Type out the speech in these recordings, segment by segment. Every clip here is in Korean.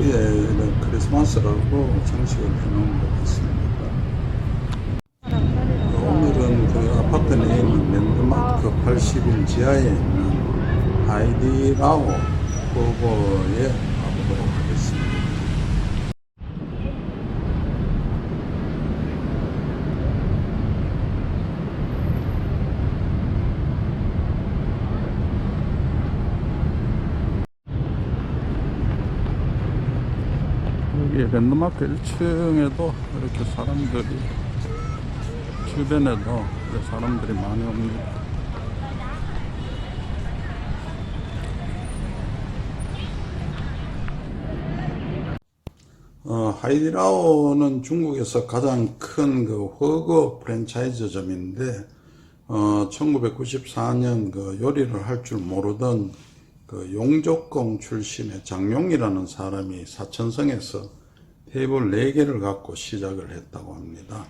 입구에 크리스마스라고 장식을 해놓은 것 같습니다. 오늘은 그 아파트 내에 있는 랜드마크 80일 지하에 있는 하이디라오 버거에 가보도록 하겠습니다. 여기 랜드마크 1층에도 이렇게 사람들이 주변에도 사람들이 많이 옵니다. 어, 하이디라오는 중국에서 가장 큰 그 허거 프랜차이즈점인데, 어, 1994년 그 요리를 할 줄 모르던 그 용족공 출신의 장용이라는 사람이 사천성에서 테이블 4개를 갖고 시작을 했다고 합니다.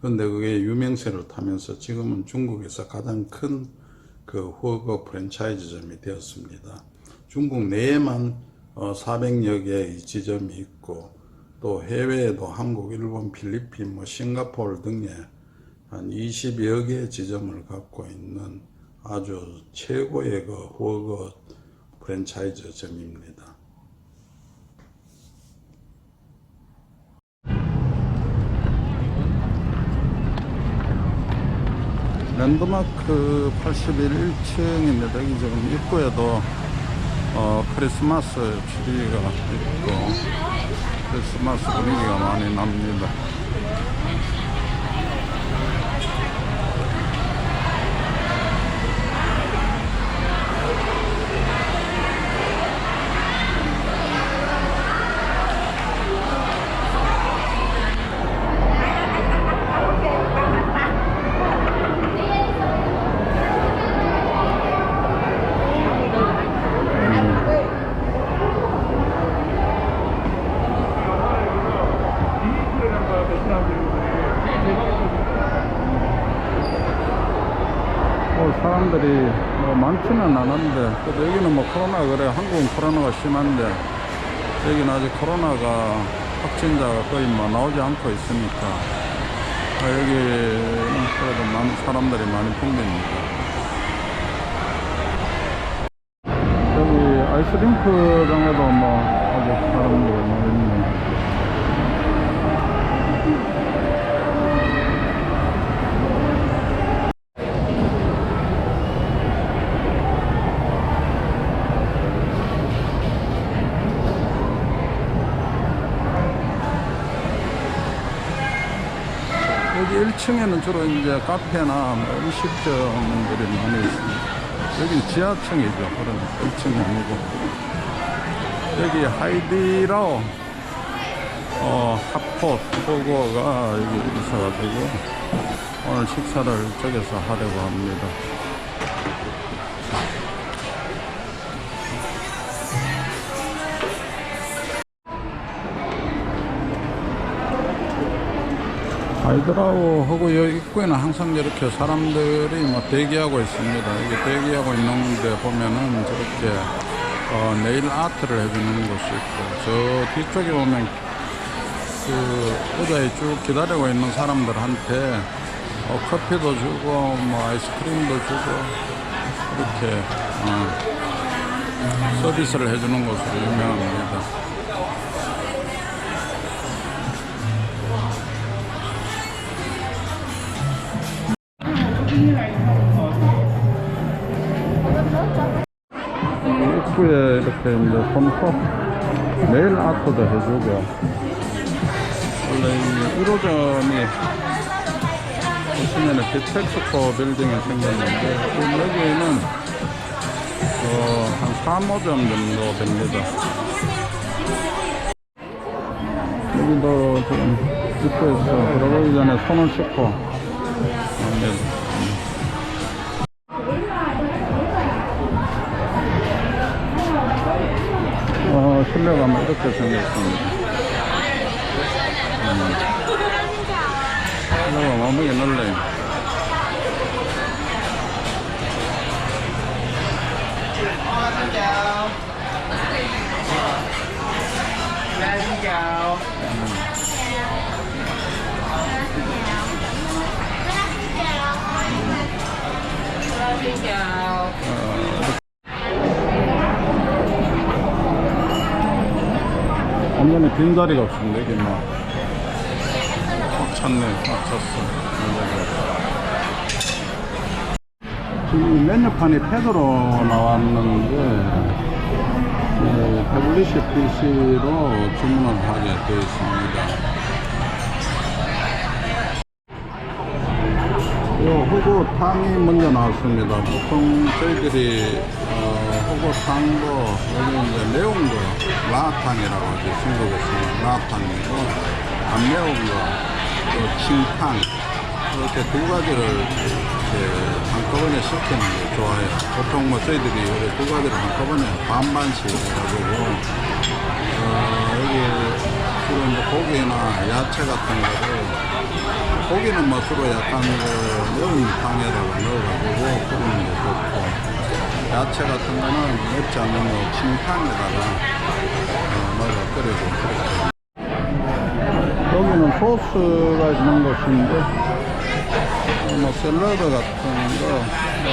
그런데 그게 유명세를 타면서 지금은 중국에서 가장 큰그 허거 프랜차이즈점이 되었습니다. 중국 내에만 어, 400여 개의 지점이 있고 또 해외에도 한국, 일본, 필리핀, 뭐 싱가포르 등에 한 20여 개의 지점을 갖고 있는 아주 최고의 그 허거 프랜차이즈점입니다. 랜드마크 81 1층입니다. 여기 지금 입구에도 어, 크리스마스 트리가 있고 크리스마스 분위기가 많이 납니다. 뭐 사람들이 뭐 많지는 않은데 그래도 여기는 뭐 코로나 그래 한국은 코로나가 심한데 여기는 아직 코로나가 확진자가 거의 뭐 나오지 않고 있으니까 아, 여기는 그래도 많은 사람들이 많이 붐빕니다. 여기 아이스링크장에도 뭐 아주 사람들이 많이 있네. 여기 1층에는 주로 이제 카페나 뭐 음식점들이 많이 있습니다. 여기는 지하층이죠. 그런 1층이 아니고. 여기 하이디라오, 어, 하포, 포고가 여기 있어가지고 오늘 식사를 저기서 하려고 합니다. 아이들하고 여기 입구에는 항상 이렇게 사람들이 뭐 대기하고 있습니다. 여기 대기하고 있는데 보면은 저렇게 어, 네일 아트를 해주는 곳이 있고 저 뒤쪽에 보면 그 의자에 쭉 기다리고 있는 사람들한테 어, 커피도 주고 뭐 아이스크림도 주고 이렇게 어, 서비스를 해주는 곳으로 유명합니다. 입구에 이렇게 이제 손톱 네일 아트도 해주고 원래 이 1호점이 보시면은 빅텍스코 빌딩에 생겼는데 지금 여기는 어, 한 3호점 정도 됩니다. 여기도 지금 입구에서 들어가기 전에 손을 씻고 갑니다. 어, 실내가 이렇 빈자리가 없습니다. 이게 막. 꽉 찼네, 꽉 찼어. 지금 메뉴판이 패드로 나왔는데, 네, 태블릿 PC로 주문을 하게 되어 있습니다. 요 호구탕이 먼저 나왔습니다. 보통 저희들이 어, 호구탕도 여기 이제 매운 거 라탕이라고 하죠. 중국에서는 라탕이고 안 매운 거, 또 칭탕 이렇게 두 가지를 이렇게 한꺼번에 시키는 게 좋아해요. 보통 뭐 저희들이 이렇게 두 가지를 한꺼번에 반반씩 해가지고 어, 여기 주로 이제 고기나 야채 같은 거를 고기는 뭐 주로 약간 그 매운탕에다가 넣어가지고 끓이는 게 좋고 야채 같은 거는 맵지 않는 거 칭탕에다가 어, 넣어 끓이고 여기는 소스가 있는 곳인데 뭐 샐러드 같은 거, 뭐,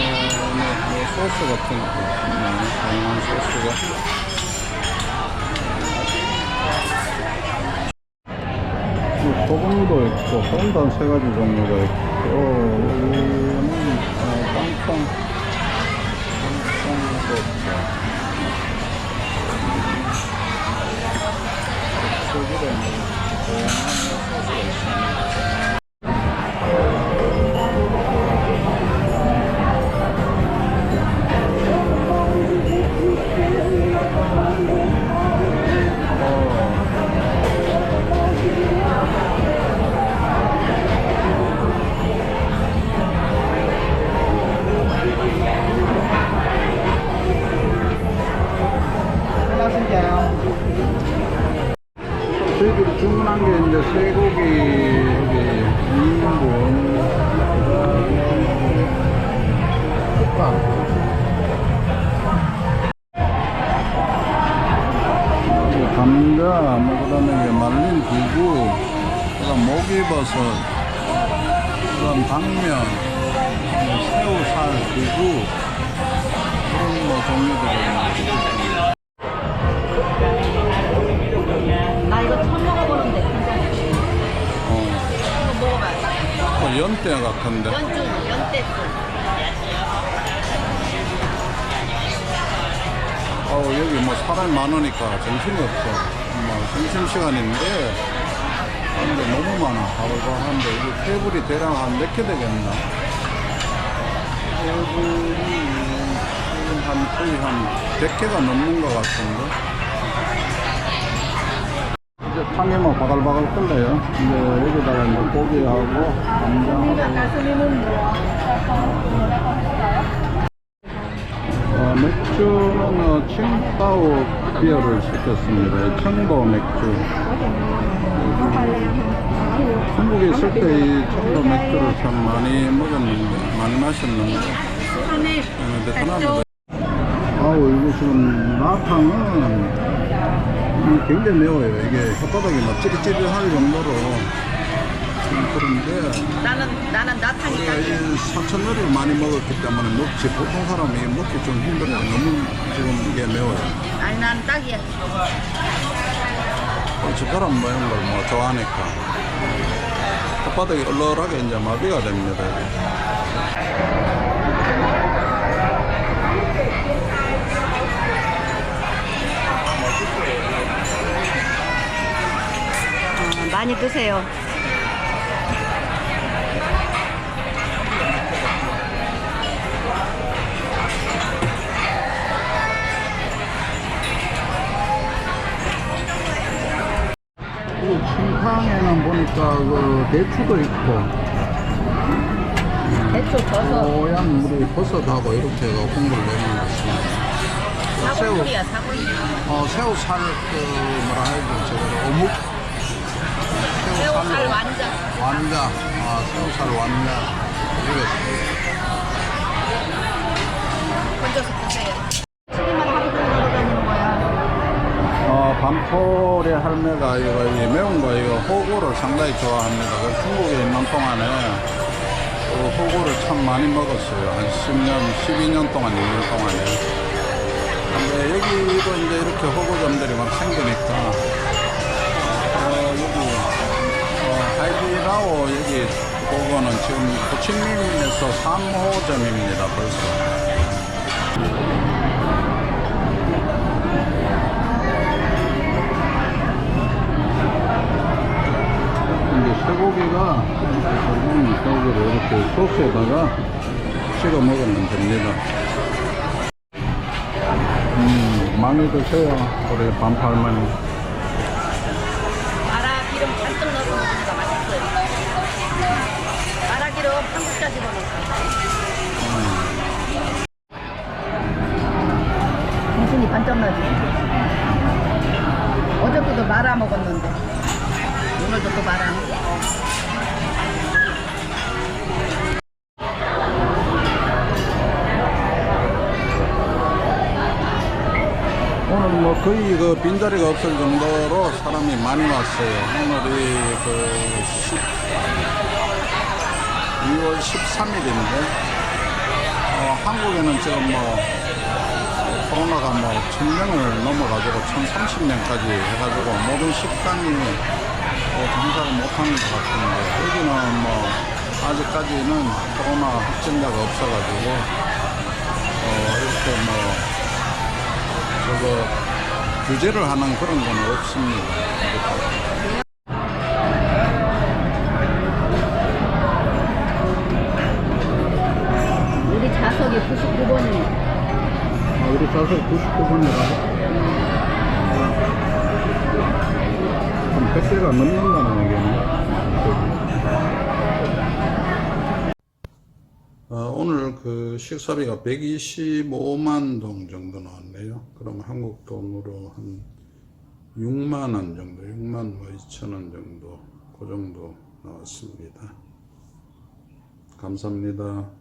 뭐, 뭐 소스 같은 거, 뭐, 다양한 소스가. 이 소금도 있고 소금도 한세 가지 종류가 있고 목이버섯 그다음 당면 뭐 새우살 두부 그런 뭐 종류들이 있습니다. 나 이거 처음 먹어보는데 어. 뭐 연대 같은데 연대수. 어, 여기 뭐 사람이 많으니까 정신이 없어. 뭐 점심시간인데, 사람들 너무 많아. 바로바로 하는데, 이게 테이블이 대략 한 몇 개 되겠나? 테이블이 지금 한 거의 한 100개가 넘는 것 같은데. 이제 뭐 바글바글 끓네요. 이제 여기다가 이제 고기하고 감자하고 어, 맥주는 어, 칭따오 비어를 시켰습니다. 이 청도 맥주. 한국에 있을 때 이 청도 맥주를 참 많이 먹었는데, 많이 마셨는데, 어, 베트남에도. 아우, 이거 지금 라탕은 음, 굉장히 매워요. 이게 혓바닥이 막 찌릿찌릿할 정도로 좀 그런데, 나는, 나는 나탕이 딱이야. 이 사천요리를 많이 먹었기 때문에 먹지 보통 사람이 먹기 좀 힘들어요. 너무 지금 이게 매워요. 아니, 난 딱이야. 집사람 뭐 이런 걸뭐 좋아하니까 혓바닥이 얼얼하게 이제 마비가 됩니다. 어, 많이 드세요. 보니까 그 대추도 있고 대추, 버섯, 고양 우리 버섯하고 이렇게 해서 홍보를 내는 것 같습니다. 새우, 사골이야, 사골. 어, 새우살 그 뭐라 해야 되지? 어묵? 새우살 완자. 완자, 아, 새우살 완자. 이게 건져서 드세요. 튀김만 하고 돌아다니는 거야. 어, 반포의 할매가 이거 이 매운 거 이거 호구를 상당히 좋아합니다. 그래서 중국에 있는 동안에 그 호구를 참참 많이 먹었어요. 한 10년, 12년 동안, 2년 동안에. 근데 여기도 이제 이렇게 허브점들이 막 생기니까, 어, 여기, 어, 하이디라오 여기 그거는 지금 호치민에서 3호점입니다, 벌써. 이제 쇠고기가 쇠고기 소스를 이렇게 소스에다가 찍어 먹으면 됩니다. 음, 많이 드세요. 우리 반팔머니. 마라 기름 잔뜩 넣어서 먹으니까 맛있어요. 마라 기름 한국자 집어넣었어요. 정신이 반짝 나지? 어저께도 마라 먹었는데 오늘도 또 마라. 오늘 뭐 거의 그 빈자리가 없을 정도로 사람이 많이 왔어요. 오늘이 그 10, 2월 13일인데, 어, 한국에는 지금 뭐, 코로나가 뭐, 1000명을 넘어가지고 1030명까지 해가지고 모든 식당이 뭐 장사를 못하는 것 같은데, 여기는 뭐, 아직까지는 코로나 확진자가 없어가지고, 어, 이렇게 뭐, 저거 규제를 하는 그런 건 없습니다. 식사비가 125만 동 정도 나왔네요. 그럼 한국 돈으로 한 6만 원 정도, 6만 뭐 2천 원 정도, 그 정도 나왔습니다. 감사합니다.